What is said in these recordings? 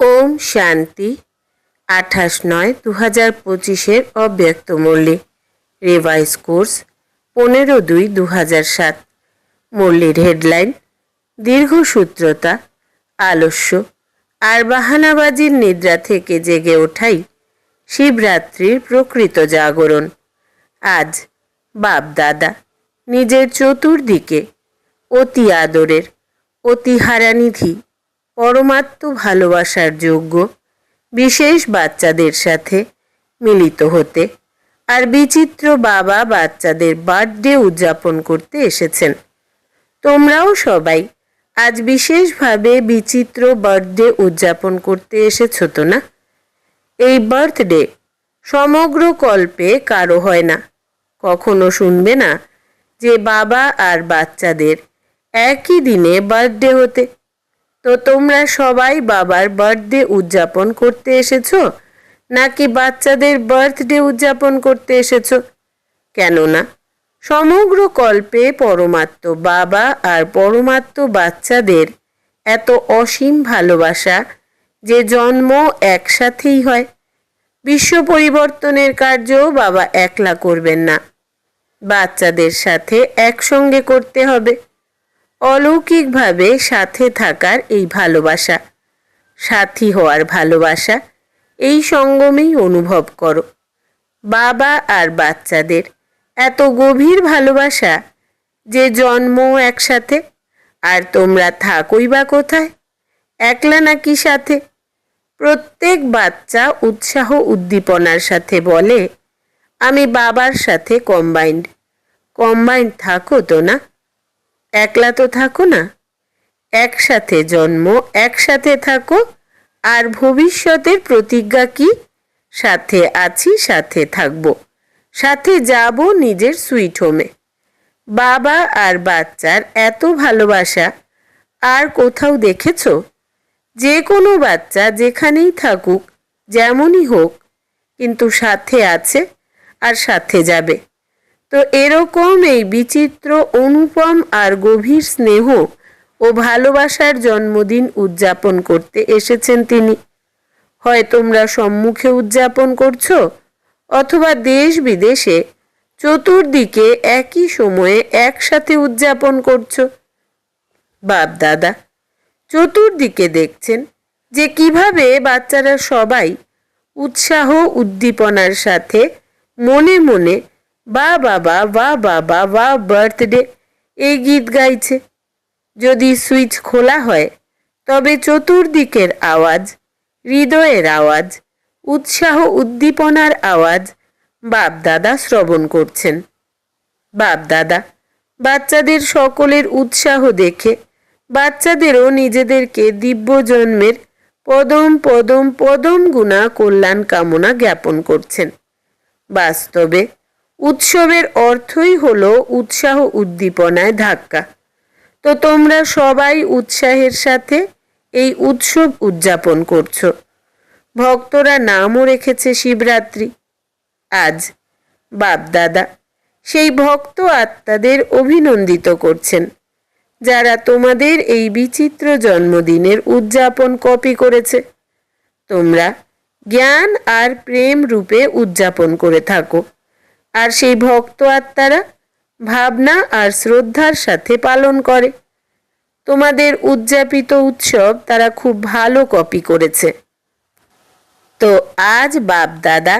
ওম শান্তি। আঠাশ নয় দু হাজার পঁচিশের অব্যক্ত মূল্যে রিভাইজ কোর্স পনেরো দুই দু হাজার সাত। মূল্যের হেডলাইন দীর্ঘসূত্রতা আলস্য, আর বাহানাবাজির নিদ্রা থেকে জেগে ওঠাই শিবরাত্রির প্রকৃত জাগরণ। আজ বাপ দাদা নিজের চতুর্দিকে অতি আদরের, অতি হারানিধি পরমাত্ম ভালোবাসার যোগ্য, বিশেষ বাচ্চাদের সাথে মিলিত হতে আর বিচিত্র বাবা বাচ্চাদের বার্থডে উদযাপন করতে এসেছেন। তোমরাও সবাই আজ বিশেষভাবে বিচিত্র বার্থডে উদযাপন করতে এসেছ তো না? এই বার্থডে সমগ্র কল্পে কারও হয় না। কখনো শুনবে না যে বাবা আর বাচ্চাদের একই দিনে বার্থডে হতে তো তোমরা সবাই বাবার বার্থডে উদযাপন করতে এসেছ? নাকি বাচ্চাদের বার্থডে উদযাপন করতে এসেছ? কেননা, সমগ্র কল্পে পরমাত্ম বাবা আর পরমাত্ম বাচ্চাদের এত অসীম ভালোবাসা যে জন্ম একসাথেই হয়। বিশ্ব পরিবর্তনের কার্য বাবা একলা করবেন না। বাচ্চাদের সাথে একসঙ্গে করতে হবে। অলৌকিকভাবে সাথে থাকার এই ভালোবাসা। সাথী হওয়ার ভালোবাসা, এই সঙ্গমেই অনুভব করো। বাবা আর বাচ্চাদের এত গভীর ভালোবাসা যে জন্ম একসাথে, আর তোমরা থাকোই বা কোথায়, একলা নাকি সাথে? প্রত্যেক বাচ্চা উৎসাহ উদ্দীপনার সাথে বলে, আমি বাবার সাথে কম্বাইন্ড কম্বাইন্ড থাকো তো না? একলা তো থাকো না। একসাথে জন্ম, একসাথে থাকো। আর ভবিষ্যতের প্রতিজ্ঞা কি? সাথে আছি, সাথে থাকব। সাথে যাব নিজের সুইট হোমে। বাবা আর বাচ্চার এত ভালোবাসা, আর কোথাও দেখেছ? যে কোনো বাচ্চা যেখানেই থাকুক, যেমনই হোক, কিন্তু সাথে আছে আর সাথে যাবে। তো এরকম এই বিচিত্র অনুপম আর গভীর স্নেহ ও ভালোবাসার জন্মদিন উদযাপন করতে এসেছেন তিনি। হয় তোমরা সম্মুখে উদযাপন করছ অথবা দেশ বিদেশে চতুর্দিকে একই সময়ে একসাথে উদযাপন করছ? বাপ দাদা, চতুর্দিকে দেখছেন যে কীভাবে বাচ্চারা সবাই উৎসাহ উদ্দীপনার সাথে মনে মনে বা বাবা বা বাবা, বা বার্থডে এই গীত গাইছে। যদি সুইচ খোলা হয়, তবে চতুর্দিকের আওয়াজ, হৃদয়ের আওয়াজ, উৎসাহ উদ্দীপনার আওয়াজ বাপদাদা শ্রবণ করছেন। বাপদাদা, বাচ্চাদের সকলের উৎসাহ দেখে, বাচ্চাদেরও নিজেদেরকে দিব্য জন্মের পদম পদম পদম গুণা কল্যাণ কামনা জ্ঞাপন করছেন। বাস্তবে উৎসবের অর্থই হলো উৎসাহ উদ্দীপনায় ধাক্কা। তো তোমরা সবাই উৎসাহের সাথে এই উৎসব উদযাপন করছ। ভক্তরা নামও রেখেছে শিবরাত্রি। আজ বাপদাদা সেই ভক্ত আত্মাদের অভিনন্দিত করছেন, যারা তোমাদের এই বিচিত্র জন্মদিনের উদযাপন কপি করেছে। তোমরা জ্ঞান আর প্রেম রূপে উদযাপন করে থাকো। আর সেই ভক্ত আত্মারা ভাবনা আর শ্রদ্ধার সাথে পালন করে। তোমাদের উদযাপিত উৎসব তারা খুব ভালো কপি করেছে। তো আজ বাপ দাদা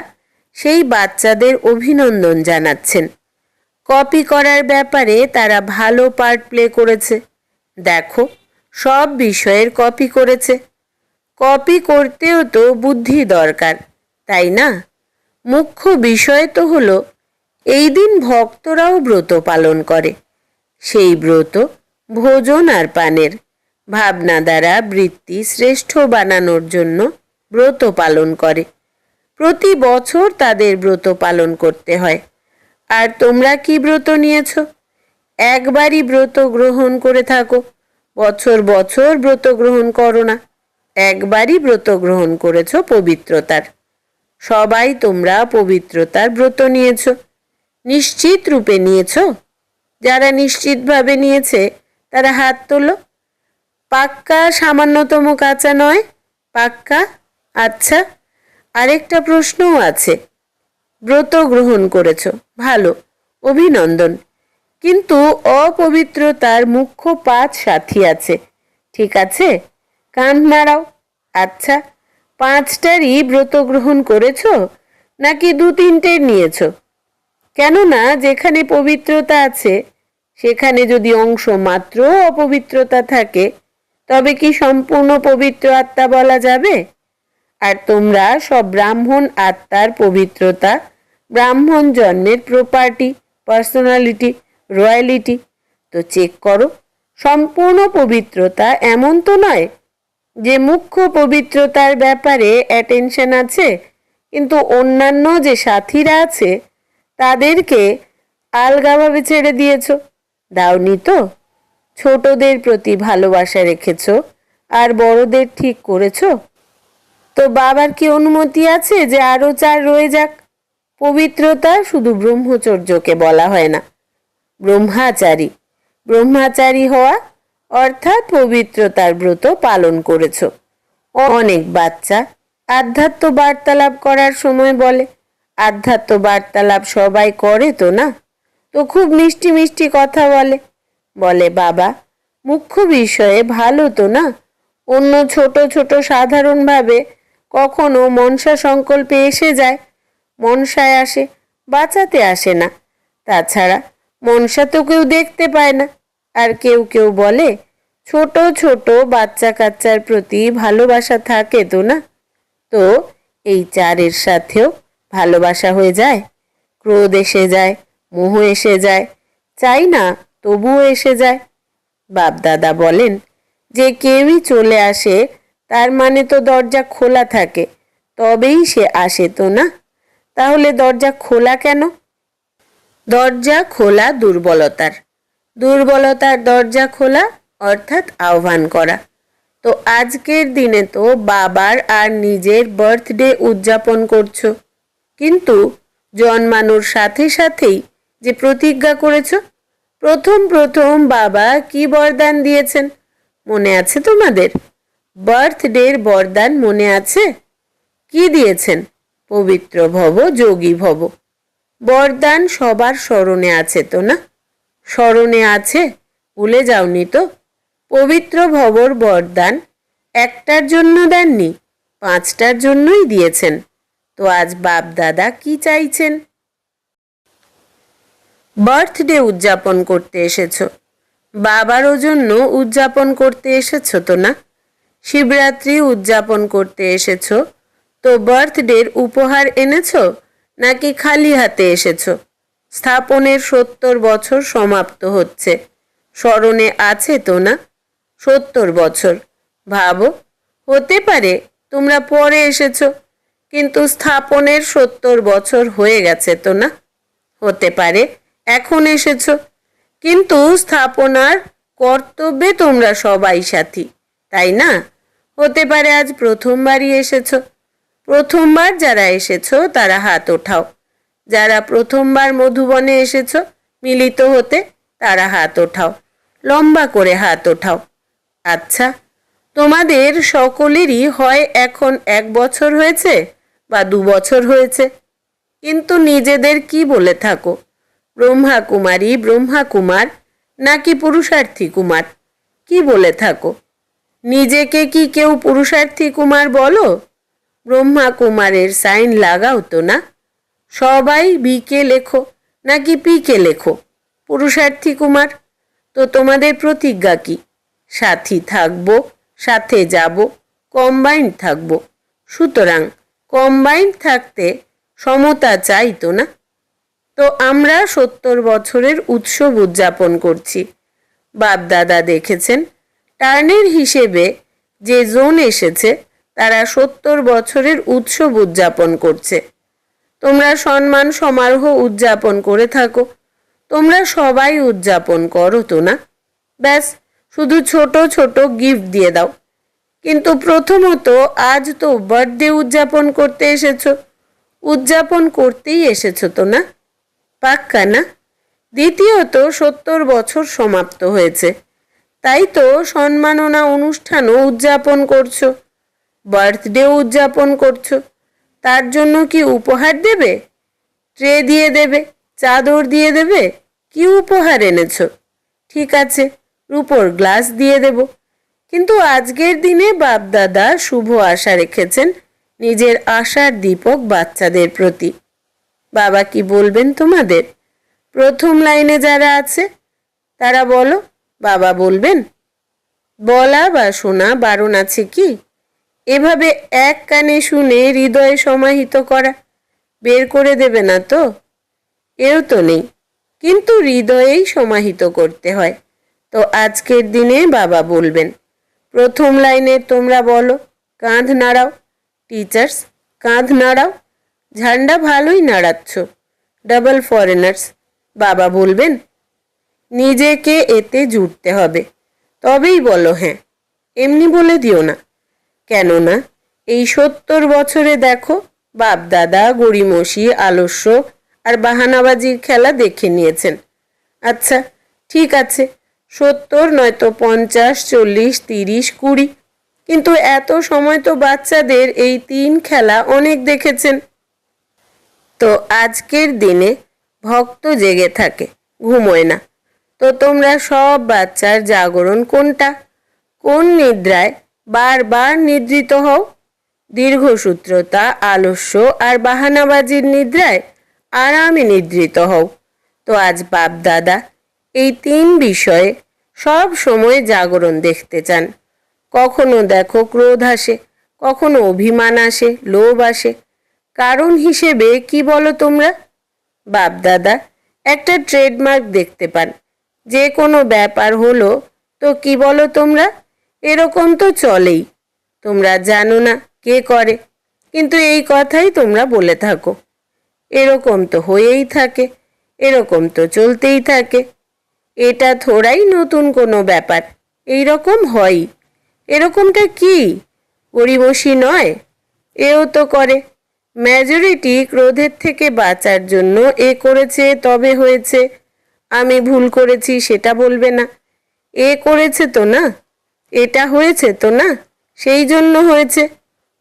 সেই বাচ্চাদের অভিনন্দন জানাচ্ছেন। কপি করার ব্যাপারে তারা ভালো পার্ট প্লে করেছে। দেখো, সব বিষয়ের কপি করেছে। কপি করতেও তো বুদ্ধি দরকার, তাই না? মুখ্য বিষয় তো হলো এই দিন ভক্তরাও ব্রত পালন করে। সেই ব্রত ভোজন আর পানের ভাবনা দ্বারা বৃত্তি শ্রেষ্ঠ বানানোর জন্য ব্রত পালন করে। প্রতি বছর তাদের ব্রত পালন করতে হয়। আর তোমরা কি ব্রত নিয়েছ? একবারই ব্রত গ্রহণ করে থাকো। বছর বছর ব্রত গ্রহণ করো না। একবারই ব্রত গ্রহণ করেছ পবিত্রতার। সবাই তোমরা পবিত্রতার ব্রত নিয়েছ। নিশ্চিত রূপে নিয়েছ? যারা নিশ্চিতভাবে নিয়েছে, তারা হাত তোলো। পাক্কা সামান্যতম কাঁচা নয়, পাক্কা? আচ্ছা আরেকটা প্রশ্নও আছে। ব্রত গ্রহণ করেছ, ভালো, অভিনন্দন। কিন্তু অপবিত্রতার মুখ্য পাঁচ সাথী আছে। ঠিক আছে? কান নাড়াও। আচ্ছা পাঁচটারই ব্রত গ্রহণ করেছ? নাকি দু তিনটের নিয়েছ? কেননা যেখানে পবিত্রতা আছে, সেখানে যদি অংশ মাত্র অপবিত্রতা থাকে, তবে কি সম্পূর্ণ পবিত্র আত্মা বলা যাবে? আর তোমরা সব ব্রাহ্মণ আত্মার পবিত্রতা, ব্রাহ্মণ জন্মের প্রপার্টি পার্সোনালিটি রয়্যালিটি তো চেক করো, সম্পূর্ণ পবিত্রতা এমন তো নয় যে মুখ্য পবিত্রতার ব্যাপারে অ্যাটেনশন আছে, কিন্তু অন্যান্য যে সাথীরা আছে তাদেরকে আলগাভাবে ছেড়ে দিয়েছ। দাওনি তো। ছোটদের প্রতি ভালোবাসা রেখেছ আর বড়দের ঠিক করেছ। তো বাবার কি অনুমতি আছে যে আরও চার রয়ে যাক? পবিত্রতা শুধু ব্রহ্মচর্যকে বলা হয় না। ব্রহ্মাচারী। ব্রহ্মাচারী হওয়া অর্থাৎ পবিত্রতার ব্রত পালন করেছ। অনেক বাচ্চা আধ্যাত্ম বার্তালাপ করার সময় বলে। আধ্যাত্ম বার্তালাপ সবাই করে তো না? তো খুব মিষ্টি মিষ্টি কথা বলে। বলে, বাবা, মুখ্য বিষয়ে ভালো তো না? অন্য ছোট ছোট সাধারণভাবে কখনো মনসা সংকল্পে এসে যায়, মনসায় আসে, বাঁচাতে আসে না। তাছাড়া মনসা তো কেউ দেখতে পায় না। আর কেউ কেউ বলে, ছোট ছোট বাচ্চা কাচ্চার প্রতি ভালোবাসা থাকে তো না? তো এই চারের সাথেও ভালোবাসা হয়ে যায়, ক্রোধ এসে যায়, মোহ এসে যায়, চাই না তবুও এসে যায়। বাপদাদা বলেন, যে কেউই চলে আসে, তার মানে তো দরজা খোলা থাকে, তবেই সে আসে তো না? তাহলে দরজা খোলা কেন? দরজা খোলা দুর্বলতার। দুর্বলতার দরজা খোলা অর্থাৎ আহ্বান করা। তো আজকের দিনে তো বাবার আর নিজের বার্থডে উদযাপন করছ। কিন্তু জন্মানোর সাথে সাথেই যে প্রতিজ্ঞা করেছ, প্রথম প্রথম বাবা কি বরদান দিয়েছেন মনে আছে তোমাদের? বার্থডের বরদান মনে আছে? কি দিয়েছেন? পবিত্র ভব, যোগী ভব। বরদান সবার স্মরণে আছে তো না? স্মরণে আছে? ভুলে যাওনি তো? পবিত্র ভবর বরদান একটার জন্য দেননি, পাঁচটার জন্যই দিয়েছেন। তো আজ বাপ দাদা কি চাইছেন? বার্থডে উদযাপন করতে এসেছ। বাবারও জন্য উদযাপন করতে এসেছ তো না? শিবরাত্রি উদযাপন করতে এসেছ। তো বার্থডের উপহার এনেছো নাকি খালি হাতে এসেছ? স্থাপনের সত্তর বছর সমাপ্ত হচ্ছে। স্মরণে আছে তো না? সত্তর বছর। ভাবো, হতে পারে তোমরা পরে এসেছ। কিন্তু স্থাপনের সত্তর বছর হয়ে গেছে তো না? হতে পারে। এখন এসেছ। কিন্তু স্থাপনার কর্তব্যে তোমরা সবাই সাথী, তাই না? হতে পারে আজ প্রথমবারই এসেছ। প্রথমবার যারা এসেছ, তারা হাত ওঠাও। যারা প্রথমবার মধুবনে এসেছ, মিলিত হতে তারা হাত ওঠাও। লম্বা করে হাত ওঠাও। আচ্ছা তোমাদের সকলেরই হয় এখন এক বছর হয়েছে বা দু বছর হয়েছে। কিন্তু নিজেদের কি বলে থাকো? ব্রহ্মা কুমারী, ব্রহ্মা কুমার নাকি পুরুষার্থী কুমার? কি বলে থাকো? নিজেকে কি কেউ পুরুষার্থী কুমার বলো? ব্রহ্মা কুমারের সাইন লাগাও তো না। সবাই বিকে লেখো নাকি পিকে লেখো? পুরুষার্থী কুমার, তো তোমাদের প্রতিজ্ঞা কি? সাথী থাকব সাথে যাব কম্বাইন্ড থাকব। সুতরাং কম্বাইন্ড থাকতে সমতা চাই তো না। তো আমরা সত্তর বছরের উৎসব উদযাপন করছি। বাপদাদা দেখেছেন, টার্নের হিসেবে যে জোন এসেছে, তারা সত্তর বছরের উৎসব উদযাপন করছে। তোমরা সম্মান সমারোহ উদযাপন করে থাকো। তোমরা সবাই উদযাপন করো তো না? ব্যাস শুধু ছোট ছোট গিফট দিয়ে দাও। কিন্তু প্রথমত আজ তো বার্থডে উদযাপন করতে এসেছ। উদযাপন করতেই এসেছ তো না? পাক্কা না? দ্বিতীয়ত সত্তর বছর সমাপ্ত হয়েছে। তাই তো সম্মাননা অনুষ্ঠানও উদযাপন করছ। বার্থডে উদযাপন করছ। তার জন্য কি উপহার দেবে? ট্রে দিয়ে দেবে? চাদর দিয়ে দেবে? কি উপহার এনেছো? ঠিক আছে। রূপোর গ্লাস দিয়ে দেব। কিন্তু আজকের দিনে বাপদাদা শুভ আশা রেখেছেন নিজের আশার দীপক বাচ্চাদের প্রতি। বাবা কি বলবেন তোমাদের? প্রথম লাইনে যারা আছে, তারা বলো, বাবা বলবেন? বলা বা শোনা বারণ আছে কি? এভাবে এক কানে শুনে হৃদয়ে সমাহিত করা বের করে দেবে না তো? এও তো নেই। কিন্তু হৃদয়েই সমাহিত করতে হয়। তো আজকের দিনে বাবা বলবেন, প্রথম লাইনে তোমরা বলো, কাঁধ নাড়াও। টিচার্স, কাঁধ নাড়াও। ঝান্ডা ভালোই নাড়াচ্ছ, ডাবল ফরেনার্স। বাবা বলবেন, নিজেকে এতে জুড়তে হবে। তবেই বলো হ্যাঁ এমনি বলে দিও না। কেননা, এই সত্তর বছরে দেখো বাপ দাদা গড়িমসি, আলস্য আর বাহানাবাজির খেলা দেখে নিয়েছেন। আচ্ছা ঠিক আছে সত্তর, নয়তো পঞ্চাশ, চল্লিশ, তিরিশ, কুড়ি। কিন্তু এত সময় তো বাচ্চাদের এই তিন খেলা অনেক দেখেছেন। তো আজকের দিনে ভক্ত জেগে থাকে, ঘুমোয় না। তো তোমরা সব বাচ্চার জাগরণ কোনটা? কোন নিদ্রায় বারবার নিদ্রিত হও? দীর্ঘসূত্রতা, আলস্য আর বাহানাবাজির নিদ্রায় আরামে নিদ্রিত হও। তো আজ বাপ দাদা এই তিন বিষয়ে সব সময় জাগরণ দেখতে চান। কখনো দেখো ক্রোধ আসে, কখনো অভিমান আসে, লোভ আসে। কারণ হিসেবে কি বলো তোমরা? বাপ দাদা একটা ট্রেডমার্ক দেখতে পান। যে কোনো ব্যাপার হলো তো কি বলো তোমরা? এরকম তো চলেই। তোমরা জানো না কে করে, কিন্তু এই কথাই তোমরা বলে থাকো। এরকম তো হয়েই থাকে, এরকম তো চলতেই থাকে। এটা থোড়াই নতুন কোনো ব্যাপার। এই রকম হয়ই এরকমটা কি? গরিবসী নয়? এও তো করে। মেজরিটি ক্রোধের থেকে বাঁচার জন্য এ করেছে, তবে হয়েছে। আমি ভুল করেছি, সেটা বলবে না। এ করেছে তো না? এটা হয়েছে তো না? সেই জন্য হয়েছে।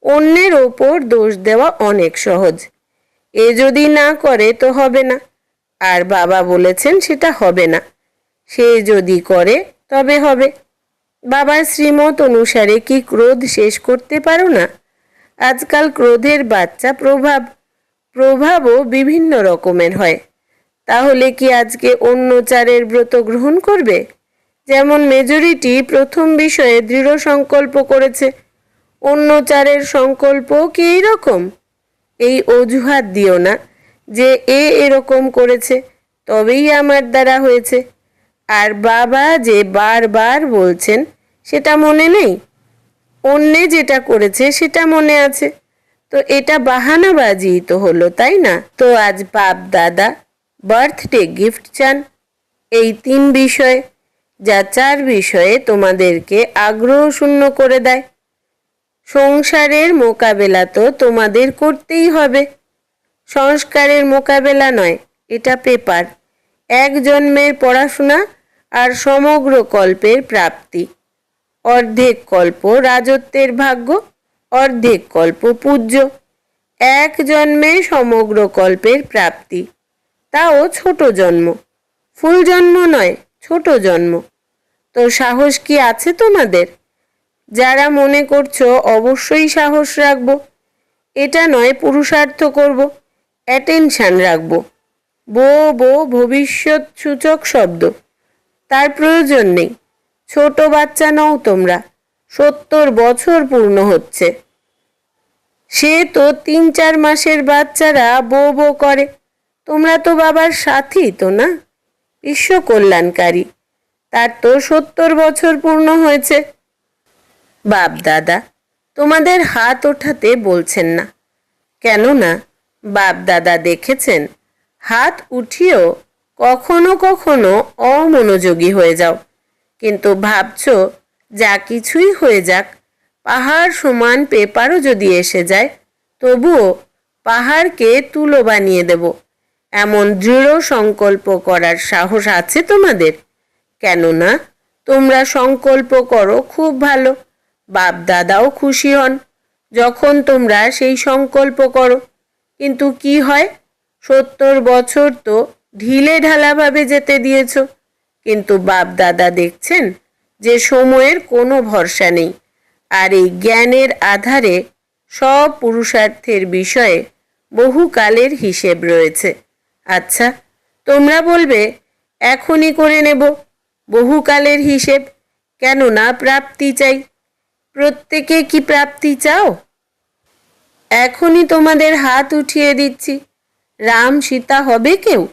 অন্যের ওপর দোষ দেওয়া অনেক সহজ। এ যদি না করে, তো হবে না। আর বাবা বলেছেন, সেটা হবে না। সে যদি করে, তবে হবে। বাবার শ্রীমত অনুসারে কি ক্রোধ শেষ করতে পারো না? আজকাল ক্রোধের বাচ্চা প্রভাব, প্রভাবও বিভিন্ন রকমের হয়। তাহলে কি আজকে অন্য চারের ব্রত গ্রহণ করবে? যেমন মেজরিটি প্রথম বিষয়ে দৃঢ় সংকল্প করেছে। অন্য চারের সংকল্প কি এইরকম? এই অজুহাত দিও না যে এ এরকম করেছে, তবেই আমার দ্বারা হয়েছে। আর বাবা যে বারবার বলছেন, সেটা মনে নেই? অন্যে যেটা করেছে, সেটা মনে আছে। তো এটা বাহানাবাজি তো হলো, তাই না? তো আজ বাপ দাদা বার্থডে গিফট চান। এই তিন বিষয়ে, যা চার বিষয়ে তোমাদেরকে আগ্রহ শূন্য করে দেয়। সংসারের মোকাবেলা তো তোমাদের করতেই হবে। সংস্কারের মোকাবেলা নয়, এটা পেপার এক জন্মের পড়াশোনা আর সমগ্র কল্পের প্রাপ্তি। অর্ধেক কল্প রাজত্বের ভাগ্য, অর্ধেক কল্প পূজ্য। এক জন্মে সমগ্র কল্পের প্রাপ্তি। তাও ছোট জন্ম। ফুল জন্ম নয়, ছোট জন্ম। তো সাহস কি আছে তোমাদের? যারা মনে করছ অবশ্যই সাহস রাখব। এটা নয় পুরুষার্থ করব অ্যাটেনশান রাখব। বো বো ভবিষ্যৎ সূচক শব্দ। তার প্রয়োজন নেই। ছোট বাচ্চা নও তোমরা। সত্তর বছর পূর্ণ হচ্ছে। সে তো তিন চার মাসের বাচ্চারা বো বো করে। তোমরা তো বাবার সাথী তো না? বিশ্ব কল্যাণকারী তার তো সত্তর বছর পূর্ণ হয়েছে। বাপ দাদা, তোমাদের হাত ওঠাতে বলছেন না। কেননা, বাপ দাদা দেখেছেন হাত উঠিয়েও কখনো কখনো অমনোযোগী হয়ে যাও। কিন্তু ভাবছ, যা কিছুই হয়ে যাক, পাহাড় সমান পেপারও যদি এসে যায়, তবুও পাহাড়কে তুলো বানিয়ে দেব। এমন দৃঢ় সংকল্প করার সাহস আছে তোমাদের? কেননা, তোমরা সংকল্প করো খুব ভালো বাপ দাদাও খুশি হন, যখন তোমরা সেই সংকল্প করো। কিন্তু কি হয়? সত্তর বছর তো ঢিলে ঢালাভাবে যেতে দিয়েছ। কিন্তু বাপ দাদা দেখছেন যে সময়ের কোনো ভরসা নেই আর এই জ্ঞানের আধারে সব পুরুষার্থের বিষয়ে বহুকালের হিসেব রয়েছে। আচ্ছা তোমরা বলবে, এখনই করে নেব। বহুকালের হিসেব কেননা প্রাপ্তি চাই? প্রত্যেকে কি প্রাপ্তি চাও? এখনই তোমাদের হাত উঠিয়ে দিচ্ছি। রাম সীতা হবে কেউ?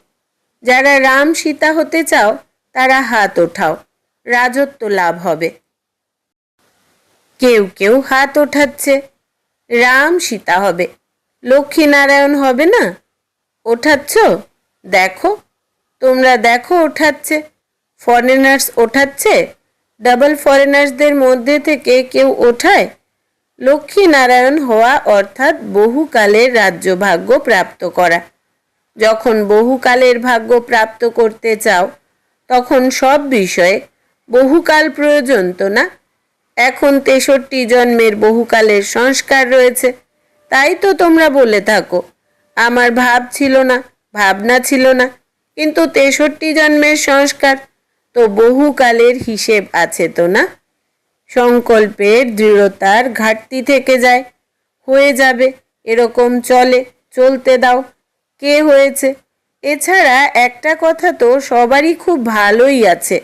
যারা রাম সীতা হতে চাও, তারা হাত ওঠাও, রাজত্ব লাভ হবে। কেউ কেউ হাত ওঠাচ্ছে, রাম সীতা হবে। লক্ষ্মীনারায়ণ হবে না? ওঠাচ্ছ? দেখো, তোমরা দেখো ওঠাচ্ছে। ফরেনার্স ওঠাচ্ছে? ডাবল ফরেনার্সদের মধ্যে থেকে কেউ ওঠায়? লক্ষ্মীনারায়ণ হওয়া অর্থাৎ বহুকালের রাজ্যভাগ্য প্রাপ্ত করা। যখন বহুকালের ভাগ্য প্রাপ্ত করতে চাও, তখন সব বিষয়ে বহুকাল প্রয়োজন তো না? এখন তেষট্টি জন্মের বহুকালের সংস্কার রয়েছে, তাই তো তোমরা বলে থাকো, আমার ভাব ছিল না, ভাবনা ছিল না, কিন্তু তেষট্টি জন্মের সংস্কার তো বহুকালের হিসেব আছে তো না? সংকল্পের দৃঢ়তার ঘাটতি থেকে যায়। হয়ে যাবে, এরকম চলে, চলতে দাও। কে হয়েছে? এছাড়া একটা কথা তো সবারই খুব ভালোই আছে।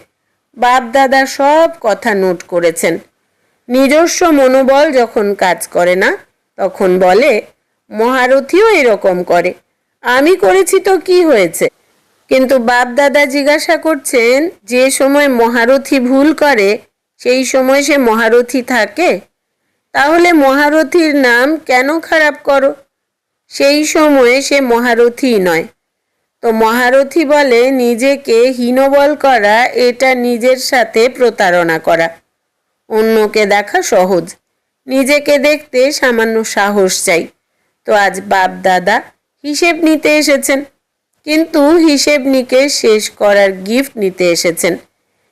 বাপ দাদা সব কথা নোট করেছেন। নিজস্ব মনোবল যখন কাজ করে না, তখন বলে, মহারথীও এরকম করে। আমি করেছি তো কি হয়েছে? কিন্তু বাপ দাদা জিজ্ঞাসা করছেন, যে সময় মহারথী ভুল করে সেই সময় সে মহারথী থাকে, তাহলে মহারথীর নাম কেন খারাপ করো? সেই সময়ে সে মহারথী নয়। তো মহারথী বলে, নিজেকে হীনবল করা, এটা নিজের সাথে প্রতারণা করা। অন্যকে দেখা সহজ, নিজেকে দেখতে সামান্য সাহস চাই। তো আজ বাপ দাদা হিসেব নিতে এসেছেন, কিন্তু হিসেব নিকেশ শেষ করার গিফট নিতে এসেছেন।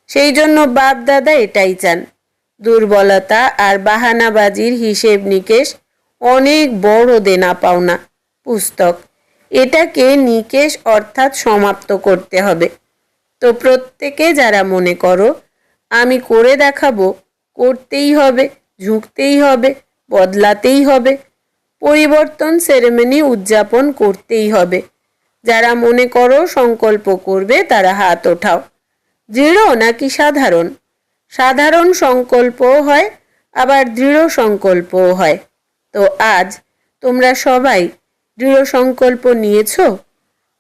সেই জন্য বাপ দাদা এটাই চান। দুর্বলতা আর বাহানাবাজির হিসেব নিকেশ অনেক বড় দেনা পাওনা, পুস্তক। এটাকে নিকেশ অর্থাৎ সমাপ্ত করতে হবে। তো প্রত্যেকে যারা মনে করো, আমি করে দেখাবো, করতেই হবে, ঝুঁকতেই হবে, বদলাতেই হবে, পরিবর্তন সেরেমনি উদযাপন করতেই হবে। যারা মনে করো সংকল্প করবে, তারা হাত ওঠাও। দৃঢ় নাকি সাধারণ? সাধারণ সংকল্পও হয়, আবার দৃঢ় সংকল্পও হয়। তো আজ তোমরা সবাই দৃঢ় সংকল্প নিয়েছ?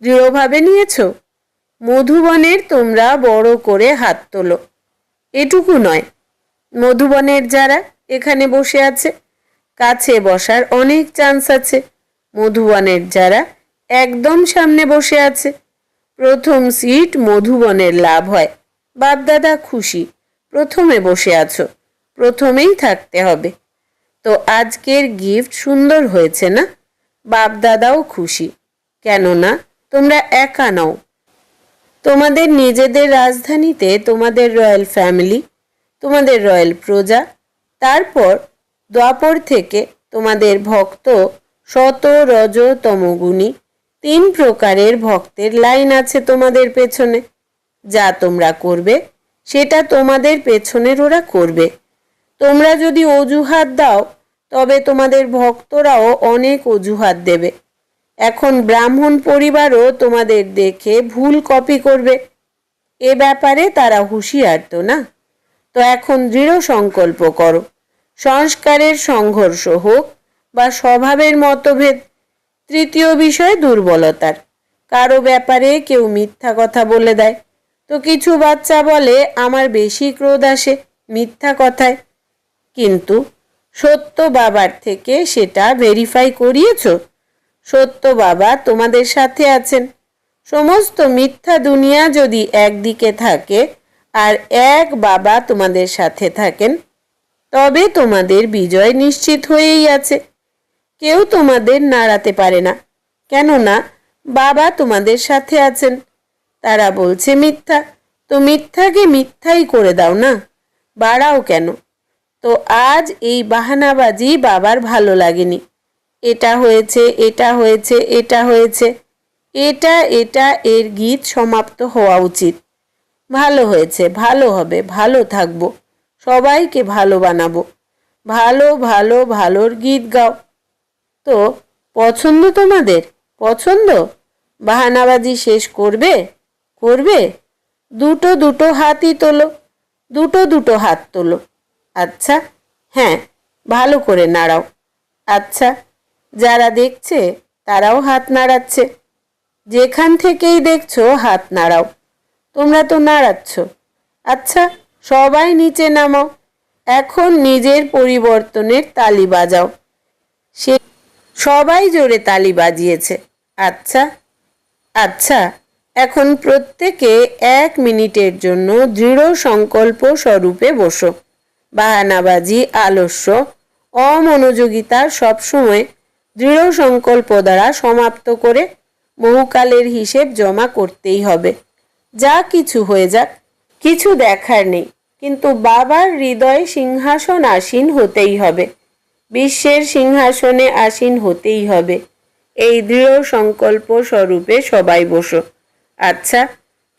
দৃঢ়ভাবে নিয়েছ? মধুবনের তোমরা বড় করে হাত তোলো। এটুকু নয়, মধুবনের যারা এখানে বসে আছে, কাছে বসার অনেক চান্স আছে। মধুবনের যারা একদম সামনে বসে আছে প্রথম সিট মধুবনের লাভ হয়। বাপদাদা খুশি, প্রথমে বসে আছো, প্রথমেই থাকতে হবে। তো আজকের গিফট সুন্দর হয়েছে না? বাপদাদাও খুশি, কেননা তোমরা একা নাও। তোমাদের নিজেদের রাজধানীতে তোমাদের রয়্যাল ফ্যামিলি, তোমাদের রয়্যাল প্রজা, তারপর দ্বাপর থেকে তোমাদের ভক্ত শত রজ তমগুণী তিন প্রকারের ভক্তের লাইন আছে তোমাদের পেছনে। যা তোমরা করবে, সেটা তোমাদের পেছনের ওরা করবে। তোমরা যদি অজুহাত দাও, তবে তোমাদের ভক্তরাও অনেক অজুহাত দেবে। এখন ব্রাহ্মণ পরিবারও তোমাদের দেখে ভুল কপি করবে। এ ব্যাপারে তারা হুঁশিয়ার তো না? তো এখন দৃঢ় সংকল্প করো। সংস্কারের সংঘর্ষ হোক বা স্বভাবের মতভেদ তৃতীয় বিষয় দুর্বলতার। কারও ব্যাপারে কেউ মিথ্যা কথা বলে দেয়। তো কিছু বাচ্চা বলে, আমার বেশি ক্রোধ আসে মিথ্যা কথায়। কিন্তু সত্য বাবার থেকে সেটা ভেরিফাই করিয়েছ? সত্য বাবা তোমাদের সাথে আছেন। সমস্ত মিথ্যা দুনিয়া যদি একদিকে থাকে আর এক বাবা তোমাদের সাথে থাকেন, তবে তোমাদের বিজয় নিশ্চিত হয়েই আছে। কেউ তোমাদের নাড়াতে পারে না। কেননা বাবা তোমাদের সাথে আছেন। তারা বলছে, মিথ্যা। তো মিথ্যাকে মিথ্যাই করে দাও না। বাড়াও কেন? তো আজ এই বাহানাবাজি বাবার ভালো লাগেনি। এটা হয়েছে এটা হয়েছে এটা হয়েছে। এটা এটা এর গীত সমাপ্ত হওয়া উচিত। ভালো হয়েছে, ভালো হবে, ভালো থাকব। সবাইকে ভালো বানাবো। ভালো ভালো, ভালোর গীত গাও। তো পছন্দ তোমাদের? পছন্দ? বাহানাবাজি শেষ করবে? করবে? দুটো দুটো হাতই তোলো। দুটো দুটো হাত তোলো। আচ্ছা হ্যাঁ ভালো করে নাড়াও। আচ্ছা যারা দেখছে, তারাও হাত নাড়াচ্ছে। যেখান থেকেই দেখছ, হাত নাড়াও। তোমরা তো নাড়াচ্ছ। আচ্ছা সবাই নিচে নামাও। এখন নিজের পরিবর্তনের তালি বাজাও। সে সবাই জোরে তালি বাজিয়েছে। আচ্ছা আচ্ছা এখন প্রত্যেকে এক মিনিটের জন্য দৃঢ় সংকল্প স্বরূপে বসো। বাহানাবাজি, আলস্য, অমনোযোগিতা সবসময় দৃঢ় সংকল্প দ্বারা সমাপ্ত করে বহুকালের হিসেব জমা করতেই হবে। যা কিছু হয়ে যাক, কিছু দেখার নেই, কিন্তু বাবার হৃদয় সিংহাসন আসীন হতেই হবে। বিশ্বের সিংহাসনে আসীন হতেই হবে। এই দৃঢ় সংকল্প স্বরূপে সবাই বসো। আচ্ছা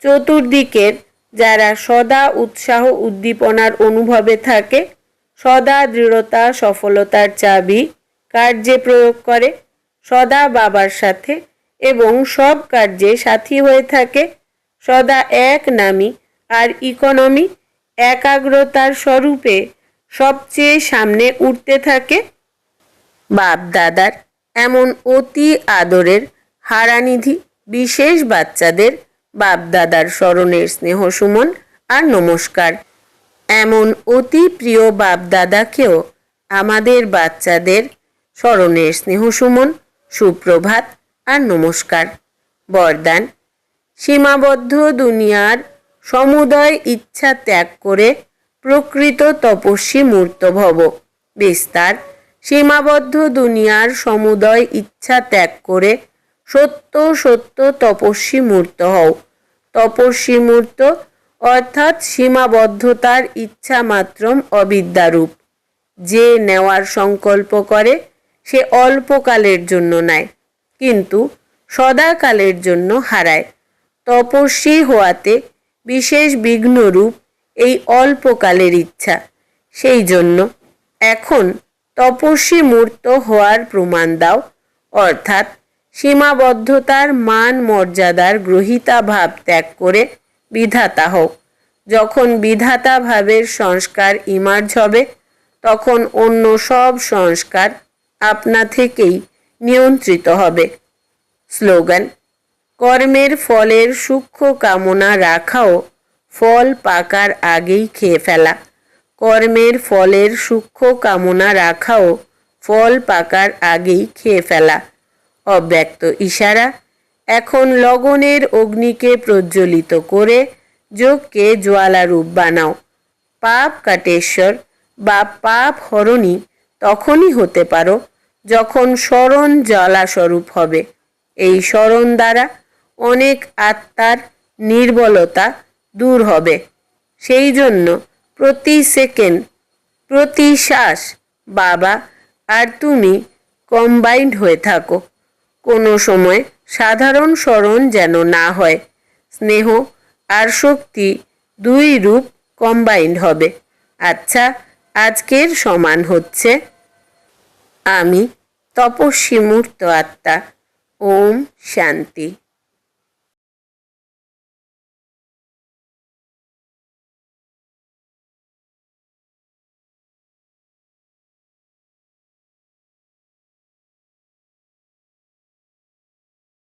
চতুর্দিকের যারা সদা উৎসাহ উদ্দীপনার অনুভবে থাকে, সদা দৃঢ়তা, সফলতার চাবি কার্যে প্রয়োগ করে, সদা বাবার সাথে এবং সব কার্যে সাথী হয়ে থাকে, সদা এক নামি আর ইকোনমি, একাগ্রতার স্বরূপে সবচেয়ে সামনে উঠতে থাকে বাপ দাদার এমন অতি আদরের হারানিধি, বিশেষ বাচ্চাদের বাপ দাদার স্মরণের স্নেহ সুমন আর নমস্কার। এমন অতি প্রিয় বাপ দাদাকেও আমাদের বাচ্চাদের স্মরণের স্নেহ সুমন সুপ্রভাত আর নমস্কার। বরদান, সীমাবদ্ধ দুনিয়ার সমুদয় ইচ্ছা ত্যাগ করে প্রকৃত তপস্বী মূর্ত ভব বিস্তার, সীমাবদ্ধ দুনিয়ার সমুদয় ইচ্ছা ত্যাগ করে সত্য সত্য তপস্বী মূর্ত হও। তপস্বী মূর্ত অর্থাৎ সীমাবদ্ধতার ইচ্ছা মাত্রম অবিদ্যারূপ। যে নেওয়ার সংকল্প করে, সে অল্পকালের জন্য নেয়, কিন্তু সদাকালের জন্য হারায়। তপস্বী হওয়াতে বিশেষ বিঘ্নরূপ এই অল্পকালের ইচ্ছা। সেই জন্য এখন তপস্বী মূর্ত হওয়ার প্রমাণ দাও, অর্থাৎ সীমাবদ্ধতার মান মর্যাদার গ্রহিতা ভাব ত্যাগ করে বিধাতা হও। যখন বিধাতা ভাবের সংস্কার ইমার্জ হবে, তখন অন্য সব সংস্কার আপনা থেকেই নিয়ন্ত্রিত হবে। স্লোগান, কর্মের ফলের সূক্ষ্ম কামনা রাখাও ফল পাকার আগেই খেয়ে ফেলা। কর্মের ফলের সূক্ষ্ম কামনা রাখাও ফল পাকার আগেই খেয়ে ফেলা। অব্যক্ত ইশারা, এখন লগনের অগ্নিকে প্রজ্বলিত করে যোগকে জ্বালারূপ বানাও। পাপ কাটেশ্বর বা পাপ হরণী তখনই হতে পারো যখন স্মরণ জ্বালাস্বরূপ হবে। এই স্মরণ দ্বারা অনেক আত্মার নির্বলতা দূর হবে। সেই জন্য প্রতি সেকেন্ড, প্রতি শ্বাস বাবা আর তুমি কম্বাইন্ড হয়ে থাকো। কোনো সময় সাধারণ স্মরণ যেন না হয়। স্নেহ আর শক্তি দুই রূপ কম্বাইন্ড হবে। আচ্ছা আজকের সমান হচ্ছে, আমি তপস্বী মূর্ত আত্মা, ওম শান্তি।